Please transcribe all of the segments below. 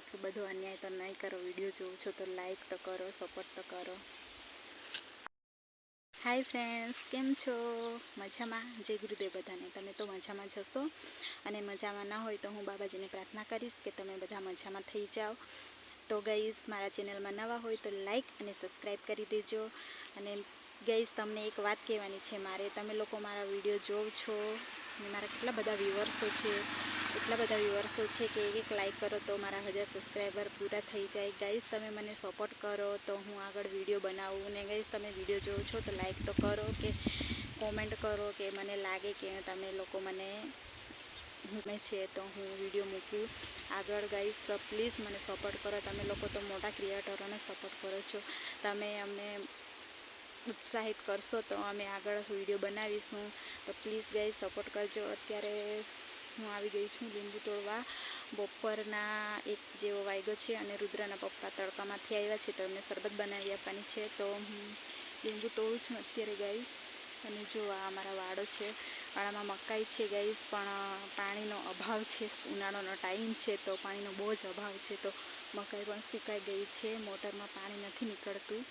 આટલું બધું અન્યાય તો નહીં કરો, વીડિયો જોઉં છો તો લાઈક તો કરો સપોર્ટ તો કરો. હાય ફ્રેન્ડ્સ કેમ છો? મજામાં? જય ગુરુદેવ બધાને. તમે તો મજામાં જ હશો? અને મજામાં ના હોય તો હું બાબાજીને પ્રાર્થના કરીશ કે તમે બધા મજામાં થઈ જાઓ. તો ગઈસ મારા ચેનલમાં નવા હોય તો લાઈક અને સબસ્ક્રાઈબ કરી દેજો. અને ગઈસ તમને એક વાત કહેવાની છે, મારે તમે લોકો મારા વીડિયો જોવ છો અને મારા કેટલા બધા વ્યુઅર્સો છે, એટલા બધા વ્યુઅર્સો છે કે એક એક લાઈક કરો તો મારા હજાર સબસ્ક્રાઈબર પૂરા થઈ જાય. ગાઈઝ તમે મને સપોર્ટ કરો તો હું આગળ વીડિયો બનાવું. ને ગાઈઝ તમે વીડિયો જોવો છો તો લાઈક તો કરો કે કોમેન્ટ કરો કે મને લાગે કે તમે લોકો મને ગમે છે તો હું વીડિયો મૂકું. આગળ ગાઈઝ પ્લીઝ મને સપોર્ટ કરો. તમે લોકો તો મોટા ક્રિએટરોને સપોર્ટ કરો છો. તમે અમને ઉત્સાહિત કરશો તો અમે આગળ વીડિયો બનાવીશું. તો પ્લીઝ ગાઈ સપોર્ટ કરજો. અત્યારે હું આવી ગઈ છું લીંબુ તોડવા. બપોરના એક જેવો વાગ્યો છે અને રુદ્રના પપ્પા તડકામાંથી આવ્યા છે તો એમને શરબત બનાવી આપવાની છે. તો હું લીંબુ તોડું છું અત્યારે ગાઈ અને જો આ અમારા વાડો છે. વાડામાં મકાઈ છે ગાઈશ પણ પાણીનો અભાવ છે. ઉનાળાનો ટાઈમ છે તો પાણીનો બહુ જ અભાવ છે. તો મકાઈ પણ સુકાઈ ગઈ છે. મોટરમાં પાણી નથી નીકળતું.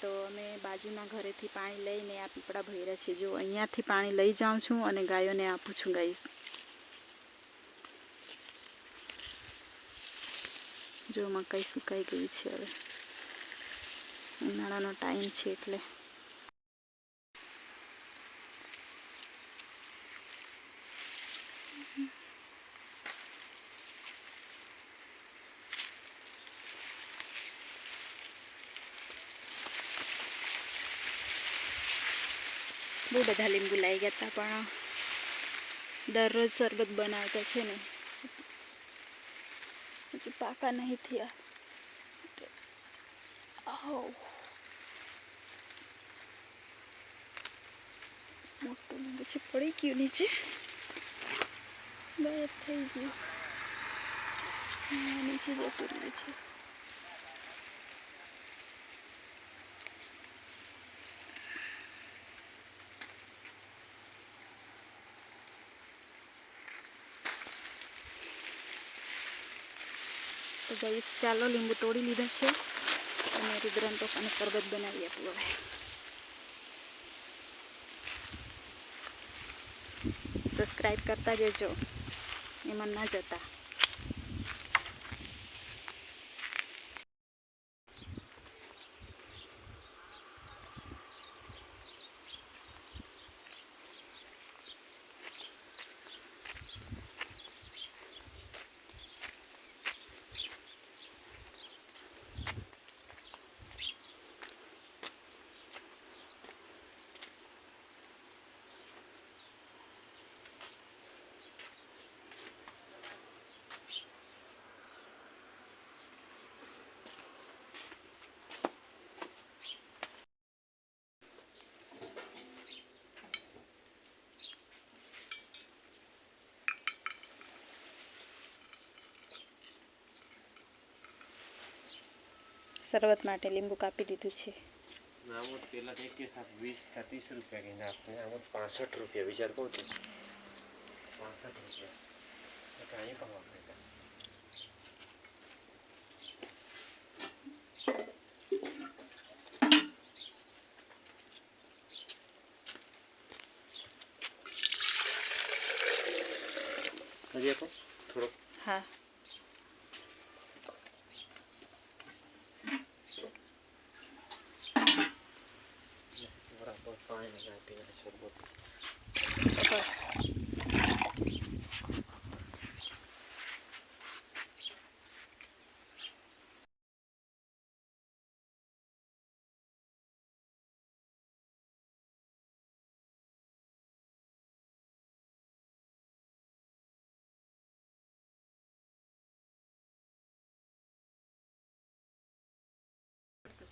તો અમે બાજુના ઘરેથી પાણી લઈને આ પીપળા ભર્યા છે જો અહીંયાથી પાણી લઈ જાઉં છું અને ગાયોને આપું છું ગાઈશ જો મકાઈ સુકાઈ ગઈ છે હવે. ઉનાળાનો ટાઈમ છે એટલે. બહુ બધા લીંબુ લાવી ગયા હતા, પણ દરરોજ શરબત બનાવતા છે ને. હજુ પાકા નહીં થયા. મોટું લીંબુ છે, પડી ગયું નીચે. ગાયબ થઈ ગયું. નીચે જતું રહ્યું છે. તો ગઈ ચાલો લીંબુ તોડી લીધા છે. અને રુદ્રન પપ્પાને શરબત બનાવી આપું હવે. સબસ્ક્રાઈબ કરતા જજો એમાં ના જતા. શરબત માટે લીંબુ કાપી દીધું છે. આમોદ પહેલાં તો વીસ કા રૂપિયા કહીને આપને. આમોદ પાસઠ રૂપિયા વિચાર કહું છું. પાસઠ રૂપિયા. કાંઈ પણ વાપરે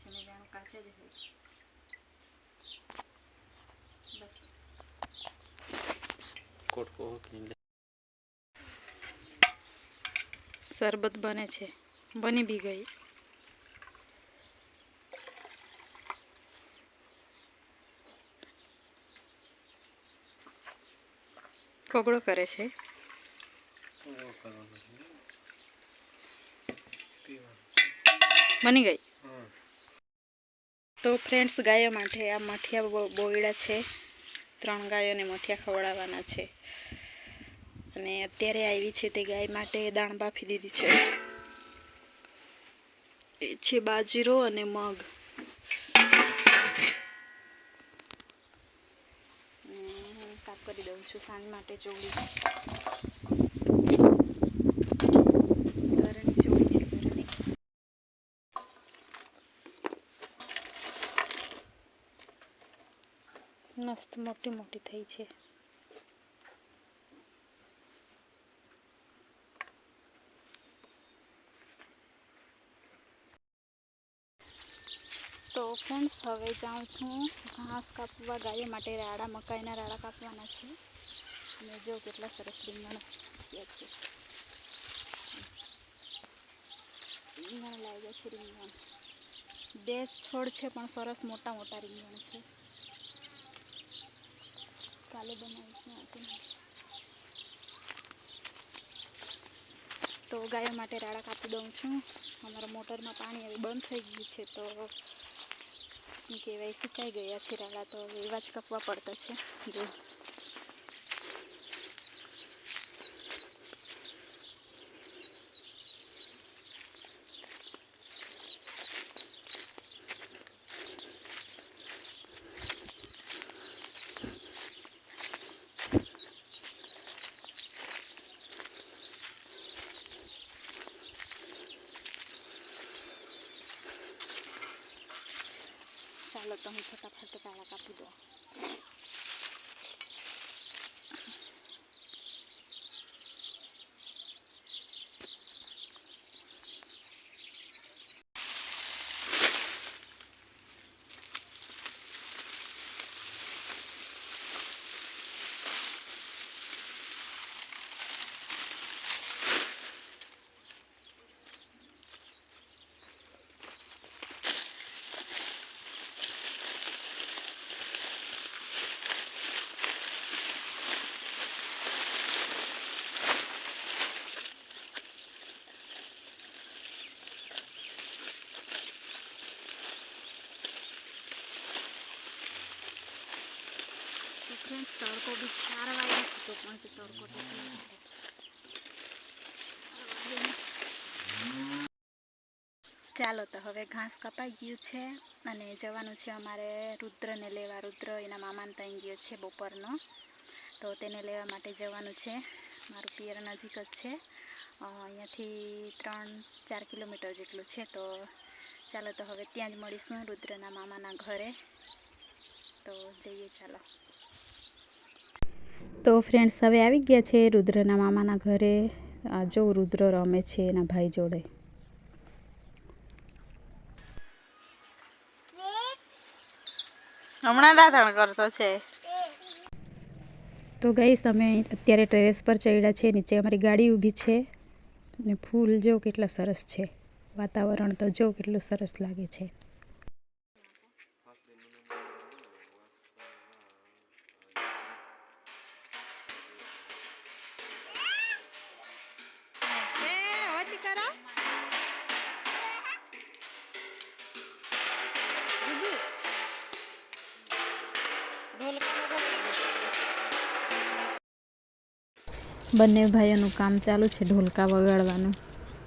ছেলে যেন কাছে যেতে કોટ કો કિંલે શરબત બને છે. બની બી ગઈ. કોગળો કરે છે. બની ગઈ? તો ફ્રેન્ડ્સ ગાયો માટે આ મઠિયા બોયડા છે. ત્રણ ગાયોને મઠિયા ખવડાવવાના છે. અને અત્યારે આવી છે તે ગાય માટે દાણ બાફી દીધી છે. એ છે બાજરો અને મગ. હું સાફ કરી દઉં છું સાંજ માટે ચોળી. ઘરની ચોળી છે ઘરની. મસ્ત મોટી મોટી થઈ છે. તો ફ્રેન્ડ્સ હવે જાઉં છું ઘાસ કાપવા, ગાયો માટે રાડા, મકાઈના રાડા કાપવાના છે. અને જો કેટલા સરસ રીંગણ થયા છે. રીંગણ લાગ્યા છે રીંગણ. બે છોડ છે, પણ સરસ મોટા મોટા રીંગણ છે. કાલે બનાવીશું તો ગાયો માટે રાડા કાપી દઉં છું. અમારા મોટરમાં પાણી હવે બંધ થઈ ગયું છે, તો શું કહેવાય સુકાઈ ગયા છે રાલા તો એવા જ કપવા પડતા છે. જો ચાલો તો હું ફટાફટ રાડા કાપી દઉં તો ચાલો તો હવે ઘાસ કપાઈ ગયું છે અને જવાનું છે અમારે રુદ્રને લેવા. રુદ્ર એના મામાને ત્યાં ગયો છે બપોરનો. તો તેને લેવા માટે જવાનું છે. મારું પિયર નજીક જ છે. અહીંયાથી ત્રણ ચાર કિલોમીટર જેટલું છે. તો ચાલો તો હવે ત્યાં જ મળીશું રુદ્રના મામાના ઘરે. તો જઈએ ચાલો. તો ફ્રેન્ડ્સ હવે આવી ગયા છે રુદ્રના મામાના ઘરે. જો રુદ્ર રમે છે એના ભાઈ જોડે. હમણાં દાંતણ કરતો છે. તો ગઈશ અમે અત્યારે ટેરેસ પર ચડ્યા છે નીચે અમારી ગાડી ઊભી છે. અને ફૂલ જો કેટલા સરસ છે. વાતાવરણ તો જો કેટલું સરસ લાગે છે. બંને ભાઈઓનું કામ ચાલુ છે, ઢોલકા વગાડવાનું.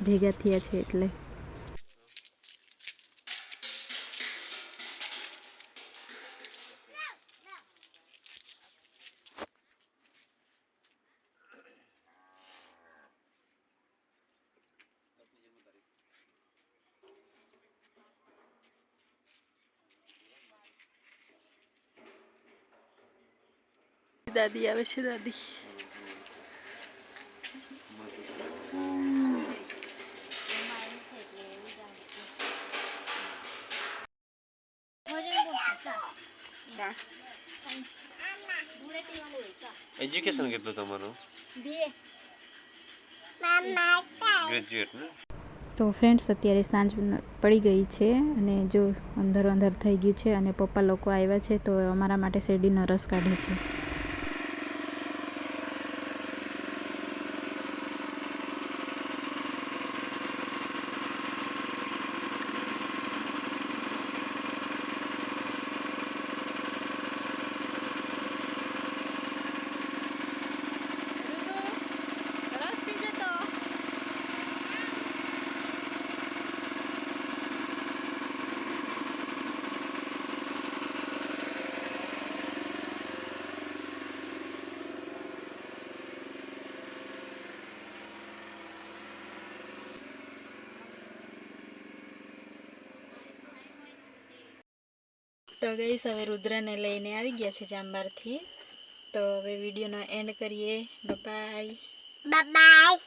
ભેગા થયા છે એટલે. દાદી આવે છે, દાદી. એજ્યુકેશન કેટલું તમારું ગ્રેજ્યુએટ ને તો ફ્રેન્ડ્સ અત્યારે સાંજ પડી ગઈ છે અને જો અંદર અંધાર થઈ ગયું છે અને પપ્પા લોકો આવ્યા છે તો અમારા માટે શેરડીનો રસ કાઢે છે. તો ગઈશ હવે રુદ્રને લઈને આવી ગયા છે જાંબારથી તો હવે વિડીયોનો એન્ડ કરીએ. Bye bye